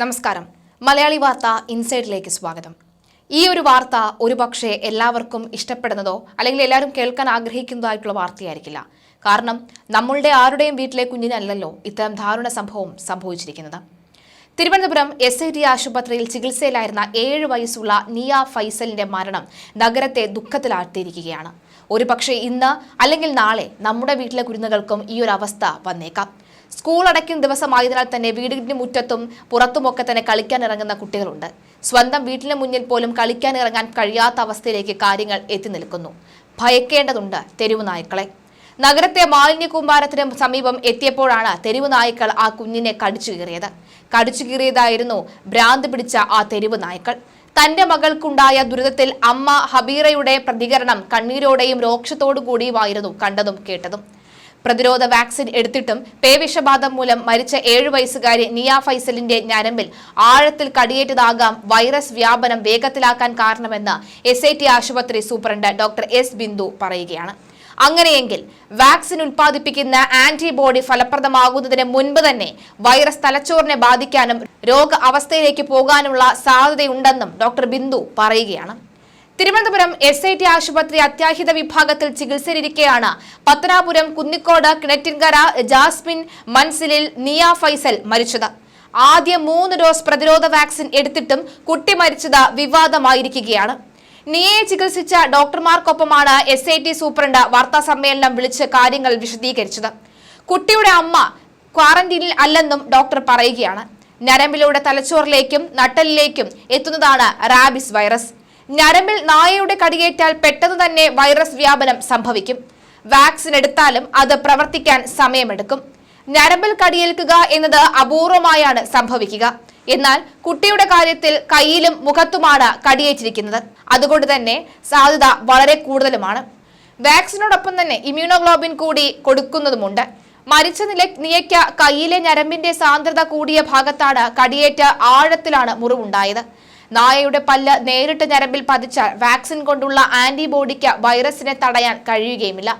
നമസ്കാരം. മലയാളി വാർത്ത ഇൻസൈഡിലേക്ക് സ്വാഗതം. ഈ ഒരു വാർത്ത ഒരുപക്ഷെ എല്ലാവർക്കും ഇഷ്ടപ്പെടുന്നതോ അല്ലെങ്കിൽ എല്ലാവരും കേൾക്കാൻ ആഗ്രഹിക്കുന്നതായിട്ടുള്ള വാർത്തയായിരിക്കില്ല. കാരണം നമ്മളുടെ ആരുടെയും വീട്ടിലെ കുഞ്ഞിനല്ലല്ലോ ഇത്തരം ദാരുണ സംഭവം സംഭവിച്ചിരിക്കുന്നത്. തിരുവനന്തപുരം എസ് ഐ ടി ആശുപത്രിയിൽ ചികിത്സയിലായിരുന്ന ഏഴ് വയസ്സുള്ള നിയ ഫൈസലിന്റെ മരണം നഗരത്തെ ദുഃഖത്തിലാഴ്ത്തിയിരിക്കുകയാണ്. ഒരുപക്ഷെ ഇന്ന് അല്ലെങ്കിൽ നാളെ നമ്മുടെ വീട്ടിലെ കുരുന്നുകൾക്കും ഈ ഒരു അവസ്ഥ വന്നേക്കാം. സ്കൂൾ അടയ്ക്കുന്ന ദിവസമായതിനാൽ തന്നെ വീടിന് മുറ്റത്തും പുറത്തുമൊക്കെ തന്നെ കളിക്കാൻ ഇറങ്ങുന്ന കുട്ടികളുണ്ട്. സ്വന്തം വീട്ടിന് മുന്നിൽ പോലും കളിക്കാൻ ഇറങ്ങാൻ കഴിയാത്ത അവസ്ഥയിലേക്ക് കാര്യങ്ങൾ എത്തി നിൽക്കുന്നു. ഭയക്കേണ്ടതുണ്ട് തെരുവ് നായ്ക്കളെ. നഗരത്തെ മാലിന്യ കൂമ്പാരത്തിന് സമീപം എത്തിയപ്പോഴാണ് തെരുവ് നായ്ക്കൾ ആ കുഞ്ഞിനെ കടിച്ചു കീറിയത്. കടിച്ചു കീറിയതായിരുന്നു ഭ്രാന്ത് പിടിച്ച ആ തെരുവ് നായ്ക്കൾ. തന്റെ മകൾക്കുണ്ടായ ദുരിതത്തിൽ അമ്മ ഹബീറയുടെ പ്രതികരണം കണ്ണീരോടെയും രോക്ഷത്തോടു കൂടിയുമായിരുന്നു കണ്ടതും കേട്ടതും. പ്രതിരോധ വാക്സിൻ എടുത്തിട്ടും പേവിഷബാധം മൂലം മരിച്ച ഏഴു വയസ്സുകാരി നിയ ഫൈസലിന്റെ ഞരമ്പിൽ ആഴത്തിൽ കടിയേറ്റതാകാം വൈറസ് വ്യാപനം വേഗത്തിലാക്കാൻ കാരണമെന്ന് എസ് ആശുപത്രി സൂപ്രണ്ട് ഡോക്ടർ എസ് ബിന്ദു പറയുകയാണ്. അങ്ങനെയെങ്കിൽ വാക്സിൻ ഉൽപ്പാദിപ്പിക്കുന്ന ആന്റിബോഡി ഫലപ്രദമാകുന്നതിന് മുൻപ് തന്നെ വൈറസ് തലച്ചോറിനെ ബാധിക്കാനും രോഗ അവസ്ഥയിലേക്ക് പോകാനുള്ള സാധ്യതയുണ്ടെന്നും ഡോക്ടർ ബിന്ദു പറയുകയാണ്. തിരുവനന്തപുരം എസ് ഐ ടി ആശുപത്രി അത്യാഹിത വിഭാഗത്തിൽ ചികിത്സയിലിരിക്കെയാണ്. പത്തനാപുരം കുന്നിക്കോട് കിണറ്റിൻകര ജാസ്മിൻ മൻസിലിൽ നിയ ഫൈസൽ മരിച്ചത്. ആദ്യ മൂന്ന് ഡോസ് പ്രതിരോധ വാക്സിൻ എടുത്തിട്ടും കുട്ടി മരിച്ചത് വിവാദമായിരിക്കുകയാണ്. നിയയെ ചികിത്സിച്ച ഡോക്ടർമാർക്കൊപ്പമാണ് എസ് ഐ ടി സൂപ്രണ്ട് വാർത്താ സമ്മേളനം വിളിച്ച് കാര്യങ്ങൾ വിശദീകരിച്ചത്. കുട്ടിയുടെ അമ്മ ക്വാറന്റീനിൽ അല്ലെന്നും ഡോക്ടർ പറയുകയാണ്. നരമ്പിലൂടെ തലച്ചോറിലേക്കും നട്ടലിലേക്കും എത്തുന്നതാണ് റാബിസ് വൈറസ്. ഞരമ്പിൽ നായയുടെ കടിയേറ്റാൽ പെട്ടെന്ന് തന്നെ വൈറസ് വ്യാപനം സംഭവിക്കും. വാക്സിൻ എടുത്താലും അത് പ്രവർത്തിക്കാൻ സമയമെടുക്കും. ഞരമ്പിൽ കടിയേൽക്കുക എന്നത് അപൂർവമായാണ് സംഭവിക്കുക. എന്നാൽ കുട്ടിയുടെ കാര്യത്തിൽ കയ്യിലും മുഖത്തുമാണ് കടിയേറ്റിരിക്കുന്നത്. അതുകൊണ്ട് തന്നെ സാധ്യത വളരെ കൂടുതലുമാണ്. വാക്സിനോടൊപ്പം തന്നെ ഇമ്യൂണോഗ്ലോബിൻ കൂടി കൊടുക്കുന്നതുമുണ്ട്. മരിച്ച നില നിയയ്ക്ക കയ്യിലെ ഞരമ്പിന്റെ സാന്ദ്രത കൂടിയ ഭാഗത്താണ് കടിയേറ്റ ആഴത്തിലാണ് മുറിവുണ്ടായത്. നായയുടെ പല്ല് നേരിട്ട് ഞരമ്പിൽ പതിച്ചാൽ വാക്സിൻ കൊണ്ടുള്ള ആന്റിബോഡിക്ക് വൈറസിനെ തടയാൻ കഴിയുകയുമില്ല.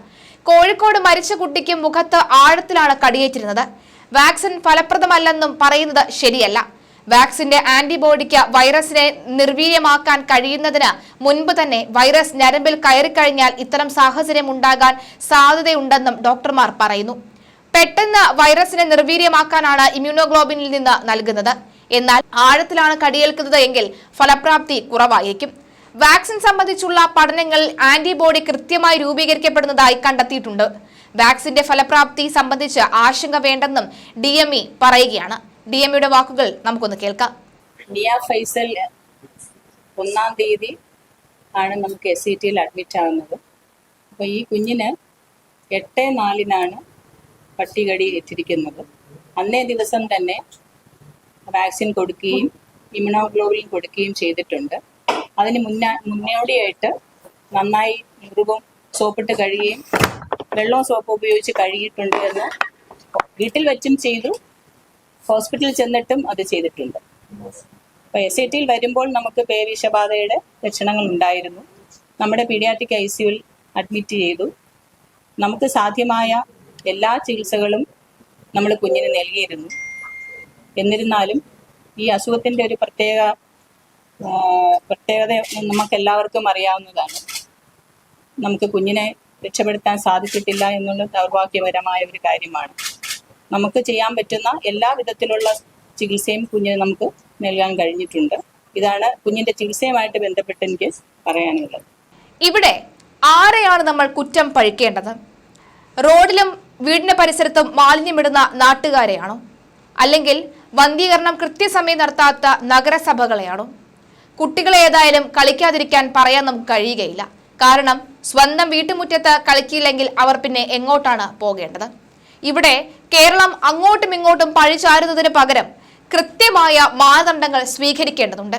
കോഴിക്കോട് മരിച്ച കുട്ടിക്ക് മുഖത്ത് ആഴത്തിലാണ് കടിയേറ്റിരുന്നത്. വാക്സിൻ ഫലപ്രദമല്ലെന്നും പറയുന്നത് ശരിയല്ല. വാക്സിന്റെ ആന്റിബോഡിക്ക് വൈറസിനെ നിർവീര്യമാക്കാൻ കഴിയുന്നതിന് മുൻപ് തന്നെ വൈറസ് ഞരമ്പിൽ കയറിക്കഴിഞ്ഞാൽ ഇത്തരം സാഹചര്യം ഉണ്ടാകാൻ സാധ്യതയുണ്ടെന്നും ഡോക്ടർമാർ പറയുന്നു. പെട്ടെന്ന് വൈറസിനെ നിർവീര്യമാക്കാനാണ് ഇമ്യൂണോഗ്ലോബിനിൽ നിന്ന് നൽകുന്നത്. എന്നാൽ ആഴത്തിലാണ് കടിയേൽക്കുന്നത് എങ്കിൽ ഫലപ്രാപ്തി കുറവായിരിക്കും വാക്സിൻ സംബന്ധിച്ചുള്ള പഠനങ്ങൾ ആന്റിബോഡി കൃത്യമായി രൂപീകരിക്കപ്പെടുന്നതായി കണ്ടെത്തിയിട്ടുണ്ട്. വാക്സിന്റെ ഫലപ്രാപ്തി സംബന്ധിച്ച് ആശങ്ക വേണ്ടെന്നും ഡി എം ഇ പറയുകയാണ്. ഡി എം ഇയുടെ വാക്കുകൾ നമുക്കൊന്ന് കേൾക്കാം. ഫൈസൽ ഒന്നാം തീയതി ആണ് നമുക്ക് എസ് സി ടിയിൽ അഡ്മിറ്റ് ആവുന്നത്. അപ്പോൾ ഈ കുഞ്ഞിന് എട്ട് നാലിനാണ് പട്ടികടി എത്തിയിരിക്കുന്നത് അന്നേ ദിവസം തന്നെ വാക്സിൻ കൊടുക്കുകയും ഇമ്യൂണോഗ്ലോബിൻ കൊടുക്കുകയും ചെയ്തിട്ടുണ്ട്. അതിന് മുന്നേ മുന്നോടിയായിട്ട് നന്നായി മുറിവും സോപ്പിട്ട് കഴുകുകയും വെള്ളവും സോപ്പ് ഉപയോഗിച്ച് കഴുകിയിട്ടുണ്ട് എന്ന് വീട്ടിൽ വെച്ചും ചെയ്തു. ഹോസ്പിറ്റലിൽ ചെന്നിട്ടും അത് ചെയ്തിട്ടുണ്ട്. അപ്പൊ എസ് ഐ ടിയിൽ വരുമ്പോൾ നമുക്ക് പേവിഷബാധയുടെ ലക്ഷണങ്ങൾ ഉണ്ടായിരുന്നു. നമ്മുടെ പീഡിയാട്രിക് ഐ സിയുൽ അഡ്മിറ്റ് ചെയ്തു. നമുക്ക് സാധ്യമായ എല്ലാ ചികിത്സകളും നമ്മൾ കുഞ്ഞിന് നൽകിയിരുന്നു. എന്നിരുന്നാലും ഈ അസുഖത്തിന്റെ ഒരു പ്രത്യേക പ്രത്യേകത നമുക്ക് എല്ലാവർക്കും അറിയാവുന്നതാണ്. നമുക്ക് കുഞ്ഞിനെ രക്ഷപ്പെടുത്താൻ സാധിച്ചിട്ടില്ല എന്നുള്ള ദൗർഭാഗ്യപരമായ ഒരു കാര്യമാണ്. നമുക്ക് ചെയ്യാൻ പറ്റുന്ന എല്ലാ വിധത്തിലുള്ള ചികിത്സയും കുഞ്ഞിന് നമുക്ക് നൽകാൻ കഴിഞ്ഞിട്ടുണ്ട്. ഇതാണ് കുഞ്ഞിന്റെ ചികിത്സയുമായിട്ട് ബന്ധപ്പെട്ട് എനിക്ക് പറയാനുള്ളത്. ഇവിടെ ആരെയാണ് നമ്മൾ കുറ്റം പഴിക്കേണ്ടത്? റോഡിലും വീടിന്റെ പരിസരത്തും മാലിന്യമിടുന്ന നാട്ടുകാരെയാണോ? അല്ലെങ്കിൽ വന്ധീകരണം കൃത്യസമയം നടത്താത്ത നഗരസഭകളെയാണോ? കുട്ടികളെ ഏതായാലും കളിക്കാതിരിക്കാൻ പറയാൻ നമുക്ക് കഴിയുകയില്ല. കാരണം സ്വന്തം വീട്ടുമുറ്റത്ത് കളിക്കില്ലെങ്കിൽ അവർ പിന്നെ എങ്ങോട്ടാണ് പോകേണ്ടത്? ഇവിടെ കേരളം അങ്ങോട്ടും ഇങ്ങോട്ടും പഴിചാരുന്നതിന് പകരം കൃത്യമായ മാനദണ്ഡങ്ങൾ സ്വീകരിക്കേണ്ടതുണ്ട്.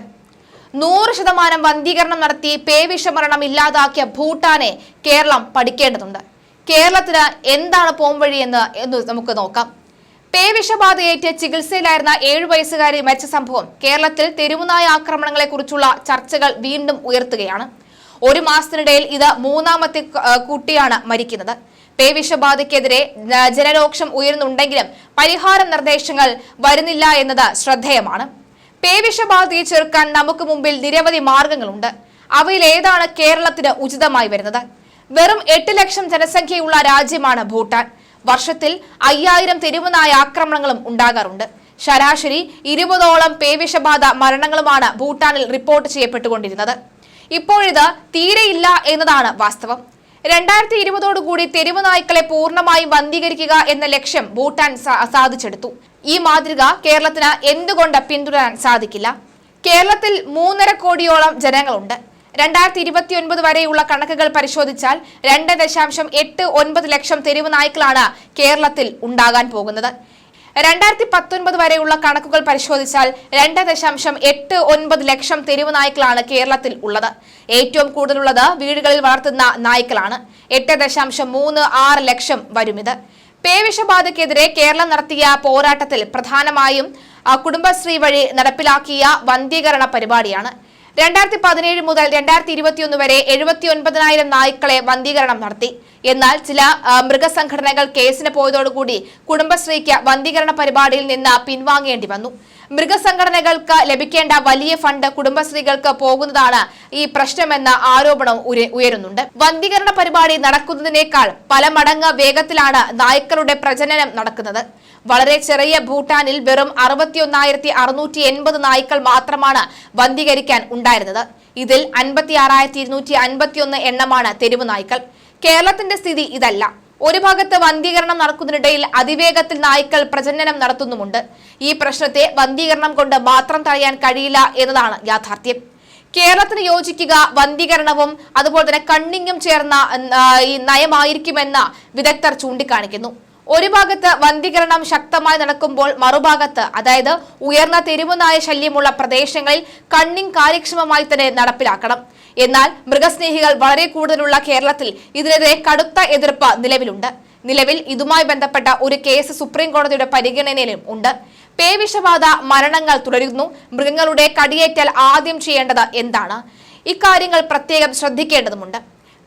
നൂറ് ശതമാനം വന്ധീകരണം നടത്തി പേവിഷമരണം ഇല്ലാതാക്കിയ ഭൂട്ടാനെ കേരളം പഠിക്കേണ്ടതുണ്ട്. കേരളത്തിന് എന്താണ് പോംവഴി എന്ന് എന്ന് നമുക്ക് നോക്കാം. പേവിഷബാധയേറ്റ് ചികിത്സയിലായിരുന്ന ഏഴു വയസ്സുകാരി മരിച്ച സംഭവം കേരളത്തിൽ തെരുവുനായ ആക്രമണങ്ങളെക്കുറിച്ചുള്ള ചർച്ചകൾ വീണ്ടും ഉയർത്തുകയാണ്. ഒരു മാസത്തിനിടയിൽ ഇത് മൂന്നാമത്തെ കുട്ടിയാണ് മരിക്കുന്നത്. പേവിഷബാധയ്ക്കെതിരെ ജനരോക്ഷം ഉയരുന്നുണ്ടെങ്കിലും പരിഹാര നിർദ്ദേശങ്ങൾ വരുന്നില്ല എന്നത് ശ്രദ്ധേയമാണ്. പേവിഷബാധയെ ചെറുക്കാൻ നമുക്ക് മുമ്പിൽ നിരവധി മാർഗങ്ങളുണ്ട്. അവയിൽ ഏതാണ് കേരളത്തിന് ഉചിതമായി വരുന്നത്? വെറും എട്ട് ലക്ഷം ജനസംഖ്യയുള്ള രാജ്യമാണ് ഭൂട്ടാൻ. വർഷത്തിൽ അയ്യായിരം തെരുവുനായ ആക്രമണങ്ങളും ഉണ്ടാകാറുണ്ട്. ശരാശരി ഇരുപതോളം പേവിഷബാധ മരണങ്ങളുമാണ് ഭൂട്ടാനിൽ റിപ്പോർട്ട് ചെയ്യപ്പെട്ടുകൊണ്ടിരുന്നത്. ഇപ്പോഴിത് തീരെയില്ല എന്നതാണ് വാസ്തവം. രണ്ടായിരത്തി ഇരുപതോടുകൂടി തെരുവ് നായ്ക്കളെ പൂർണമായും വന്ധീകരിക്കുക എന്ന ലക്ഷ്യം ഭൂട്ടാൻ സാധിച്ചെടുത്തു. ഈ മാതൃക കേരളത്തിന് എന്തുകൊണ്ട് പിന്തുടരാൻ സാധിക്കില്ല? കേരളത്തിൽ മൂന്നര കോടിയോളം ജനങ്ങളുണ്ട്. രണ്ടായിരത്തി ഇരുപത്തി ഒൻപത് വരെയുള്ള കണക്കുകൾ പരിശോധിച്ചാൽ രണ്ട് ദശാംശം എട്ട് ഒൻപത് ലക്ഷം തെരുവ് നായ്ക്കളാണ് കേരളത്തിൽ ഉണ്ടാകാൻ പോകുന്നത്. രണ്ടായിരത്തി പത്തൊൻപത് വരെയുള്ള കണക്കുകൾ പരിശോധിച്ചാൽ രണ്ട് ദശാംശം എട്ട് ഒൻപത് ലക്ഷം തെരുവ് നായ്ക്കളാണ് കേരളത്തിൽ ഉള്ളത്. ഏറ്റവും കൂടുതലുള്ളത് വീടുകളിൽ വളർത്തുന്ന നായ്ക്കളാണ്. എട്ട് ദശാംശം മൂന്ന് ആറ് ലക്ഷം വരും ഇത് പേവിഷബാധയ്ക്കെതിരെ കേരളം നടത്തിയ പോരാട്ടത്തിൽ പ്രധാനമായും കുടുംബശ്രീ വഴി നടപ്പിലാക്കിയ വന്ധീകരണ പരിപാടിയാണ്. രണ്ടായിരത്തി പതിനേഴ് മുതൽ രണ്ടായിരത്തി ഇരുപത്തിയൊന്ന് വരെ എഴുപത്തി ഒൻപതിനായിരം നായ്ക്കളെ വന്ധീകരണം നടത്തി. എന്നാൽ ചില മൃഗസംഘടനകൾ കേസിന് പോയതോടുകൂടി കുടുംബശ്രീക്ക് വന്ധീകരണ പരിപാടിയിൽ നിന്ന് പിൻവാങ്ങേണ്ടി വന്നു. മൃഗസംഘടനകൾക്ക് ലഭിക്കേണ്ട വലിയ ഫണ്ട് കുടുംബശ്രീകൾക്ക് പോകുന്നതാണ് ഈ പ്രശ്നമെന്ന ആരോപണം ഉയരുന്നുണ്ട്. വന്ധീകരണ പരിപാടി നടക്കുന്നതിനേക്കാൾ പല മടങ്ങ് വേഗത്തിലാണ് നായ്ക്കളുടെ പ്രജനനം നടക്കുന്നത്. വളരെ ചെറിയ ഭൂട്ടാനിൽ വെറും അറുപത്തിയൊന്നായിരത്തി അറുന്നൂറ്റി എൺപത് നായ്ക്കൾ മാത്രമാണ് വന്ധീകരിക്കാൻ ഉണ്ടായിരുന്നത്. ഇതിൽ അൻപത്തി ആറായിരത്തി ഇരുന്നൂറ്റി അൻപത്തിയൊന്ന് എണ്ണമാണ് തെരുവ് നായ്ക്കൾ. കേരളത്തിന്റെ സ്ഥിതി ഇതല്ല. ഒരു ഭാഗത്ത് വന്ധീകരണം നടക്കുന്നതിനിടയിൽ അതിവേഗത്തിൽ നായ്ക്കൾ പ്രജനനം നടത്തുന്നുമുണ്ട്. ഈ പ്രശ്നത്തെ വന്ധീകരണം കൊണ്ട് മാത്രം തടയാൻ കഴിയില്ല എന്നതാണ് യാഥാർത്ഥ്യം. കേരളത്തിന് യോജിക്കുക വന്ധീകരണവും അതുപോലെ തന്നെ കണ്ണിങ്ങും ചേർന്ന ഈ നയമായിരിക്കുമെന്ന് വിദഗ്ധർ ചൂണ്ടിക്കാണിക്കുന്നു. ഒരു ഭാഗത്ത് വന്ധീകരണം ശക്തമായി നടക്കുമ്പോൾ മറുഭാഗത്ത് അതായത് ഉയർന്ന തെരുവുനായ ശല്യമുള്ള പ്രദേശങ്ങളിൽ കണ്ണിങ് കാര്യക്ഷമമായി തന്നെ നടപ്പിലാക്കണം. എന്നാൽ മൃഗസ്നേഹികൾ വളരെ കൂടുതലുള്ള കേരളത്തിൽ ഇതിനെതിരെ കടുത്ത എതിർപ്പ് നിലവിലുണ്ട്. നിലവിൽ ഇതുമായി ബന്ധപ്പെട്ട ഒരു കേസ് സുപ്രീം കോടതിയുടെ പരിഗണനയിലും ഉണ്ട്. പേവിഷബാധ മരണങ്ങൾ തുടരുന്നു. മൃഗങ്ങളുടെ കടിയേറ്റാൽ ആദ്യം ചെയ്യേണ്ടത് എന്താണ്? ഇക്കാര്യങ്ങൾ പ്രത്യേകം ശ്രദ്ധിക്കേണ്ടതുണ്ട്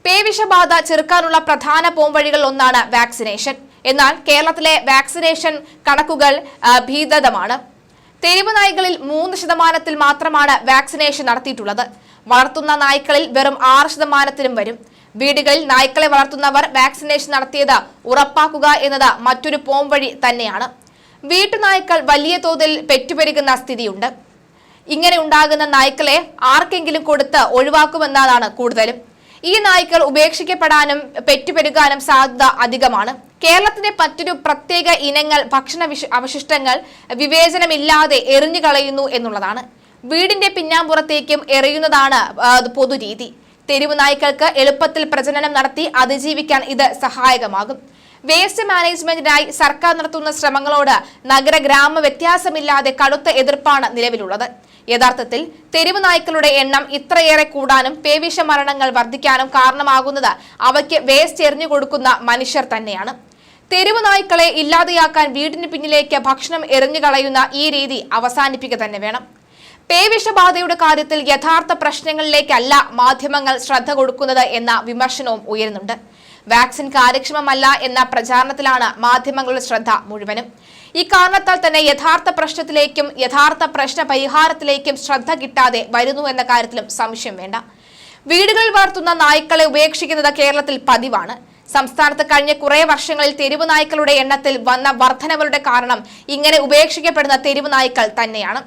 പേവിഷബാധ ചെറുക്കാനുള്ള പ്രധാന പോംവഴികളിൽ ഒന്നാണ് വാക്സിനേഷൻ. എന്നാൽ കേരളത്തിലെ വാക്സിനേഷൻ കണക്കുകൾ ഭീതമാണ് തെരുവ് നായ്ക്കളിൽ മൂന്ന് ശതമാനത്തിൽ മാത്രമാണ് വാക്സിനേഷൻ നടത്തിയിട്ടുള്ളത്. വളർത്തുന്ന നായ്ക്കളിൽ വെറും ആറ് ശതമാനത്തിനും വരും. വീടുകളിൽ നായ്ക്കളെ വളർത്തുന്നവർ വാക്സിനേഷൻ നടത്തിയത് ഉറപ്പാക്കുക എന്നത് മറ്റൊരു പോംവഴി തന്നെയാണ്. വീട്ടുനായ്ക്കൾ വലിയ തോതിൽ പെറ്റുപെരുകുന്ന സ്ഥിതിയുണ്ട്. ഇങ്ങനെ ഉണ്ടാകുന്ന നായ്ക്കളെ ആർക്കെങ്കിലും കൊടുത്ത് ഒഴിവാക്കുമെന്നതാണ് കൂടുതലും. ഈ നായ്ക്കൾ ഉപേക്ഷിക്കപ്പെടാനും പെറ്റുപെരുകാനും സാധ്യത അധികമാണ്. കേരളത്തിന്റെ മറ്റൊരു പ്രത്യേക ഇനങ്ങൾ ഭക്ഷണ വിശ- അവശിഷ്ടങ്ങൾ വിവേചനമില്ലാതെ എറിഞ്ഞു കളയുന്നു എന്നുള്ളതാണ്. വീടിന്റെ പിന്നാമ്പുറത്തേക്കും എറിയുന്നതാണ് പൊതുരീതി. തെരുവ് നായ്ക്കൾക്ക് എളുപ്പത്തിൽ പ്രജനനം നടത്തി അതിജീവിക്കാൻ ഇത് സഹായകമാകും. വേസ്റ്റ് മാനേജ്മെന്റിനായി സർക്കാർ നടത്തുന്ന ശ്രമങ്ങളോട് നഗര ഗ്രാമ വ്യത്യാസമില്ലാതെ കടുത്ത എതിർപ്പാണ് നിലവിലുള്ളത്. യഥാർത്ഥത്തിൽ തെരുവ് നായ്ക്കളുടെ എണ്ണം ഇത്രയേറെ കൂടാനും പേവിഷ മരണങ്ങൾ വർദ്ധിക്കാനും കാരണമാകുന്നത് അവയ്ക്ക് വേസ്റ്റ് എറിഞ്ഞു കൊടുക്കുന്ന മനുഷ്യർ തന്നെയാണ്. തെരുവ് നായ്ക്കളെ ഇല്ലാതെയാക്കാൻ വീടിന് പിന്നിലേക്ക് ഭക്ഷണം എറിഞ്ഞു കളയുന്ന ഈ രീതി അവസാനിപ്പിക്കുക തന്നെ വേണം. പേവിഷബാധയുടെ കാര്യത്തിൽ യഥാർത്ഥ പ്രശ്നങ്ങളിലേക്കല്ല മാധ്യമങ്ങൾ ശ്രദ്ധ കൊടുക്കുന്നത് എന്ന വിമർശനവും ഉയരുന്നുണ്ട്. വാക്സിൻ കാര്യക്ഷമമല്ല എന്ന പ്രചാരണത്തിലാണ് മാധ്യമങ്ങളുടെ ശ്രദ്ധ മുഴുവനും. ഇക്കാരണത്താൽ കാരണത്താൽ തന്നെ യഥാർത്ഥ പ്രശ്നത്തിലേക്കും യഥാർത്ഥ പ്രശ്ന പരിഹാരത്തിലേക്കും ശ്രദ്ധ കിട്ടാതെ വരുന്നു എന്ന കാര്യത്തിലും സംശയം വേണ്ട. വീടുകളിൽ വളർത്തുന്ന നായ്ക്കളെ ഉപേക്ഷിക്കുന്നത് കേരളത്തിൽ പതിവാണ്. സംസ്ഥാനത്ത് കഴിഞ്ഞ കുറേ വർഷങ്ങളിൽ തെരുവ് നായ്ക്കളുടെ എണ്ണത്തിൽ വന്ന വർധനവുകളുടെ കാരണം ഇങ്ങനെ ഉപേക്ഷിക്കപ്പെടുന്ന തെരുവ് നായ്ക്കൾ തന്നെയാണ്.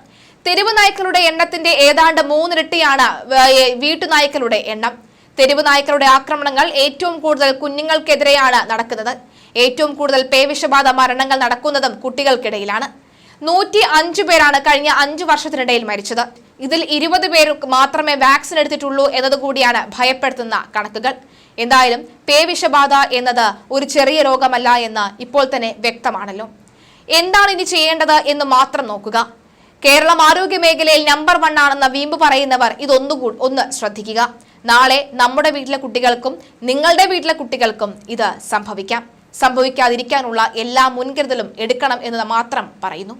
തെരുവ് നായ്ക്കളുടെ എണ്ണത്തിന്റെ ഏതാണ്ട് മൂന്നിരട്ടിയാണ് വീട്ടുനായ്ക്കളുടെ എണ്ണം. തെരുവ് നായ്ക്കളുടെ ആക്രമണങ്ങൾ ഏറ്റവും കൂടുതൽ കുഞ്ഞുങ്ങൾക്കെതിരെയാണ് നടക്കുന്നത്. ഏറ്റവും കൂടുതൽ പേവിഷബാധ മരണങ്ങൾ നടക്കുന്നതും കുട്ടികൾക്കിടയിലാണ്. നൂറ്റി അഞ്ചു പേരാണ് കഴിഞ്ഞ അഞ്ചു വർഷത്തിനിടയിൽ മരിച്ചത്. ഇതിൽ ഇരുപത് പേർ മാത്രമേ വാക്സിൻ എടുത്തിട്ടുള്ളൂ എന്നതുകൂടിയാണ് ഭയപ്പെടുത്തുന്ന കണക്കുകൾ. എന്തായാലും പേവിഷബാധ എന്നത് ഒരു ചെറിയ രോഗമല്ല എന്ന് ഇപ്പോൾ തന്നെ വ്യക്തമാണല്ലോ. എന്താണ് ഇനി ചെയ്യേണ്ടത് എന്ന് മാത്രം നോക്കുക. കേരളം ആരോഗ്യ മേഖലയിൽ നമ്പർ വൺ ആണെന്ന വീമ്പ് പറയുന്നവർ ഇതൊന്നു ഒന്ന് ശ്രദ്ധിക്കുക. നാളെ നമ്മുടെ വീട്ടിലെ കുട്ടികൾക്കും നിങ്ങളുടെ വീട്ടിലെ കുട്ടികൾക്കും ഇത് സംഭവിക്കാം. സംഭവിക്കാതിരിക്കാനുള്ള എല്ലാ മുൻകരുതലും എടുക്കണം എന്ന് മാത്രം പറയുന്നു.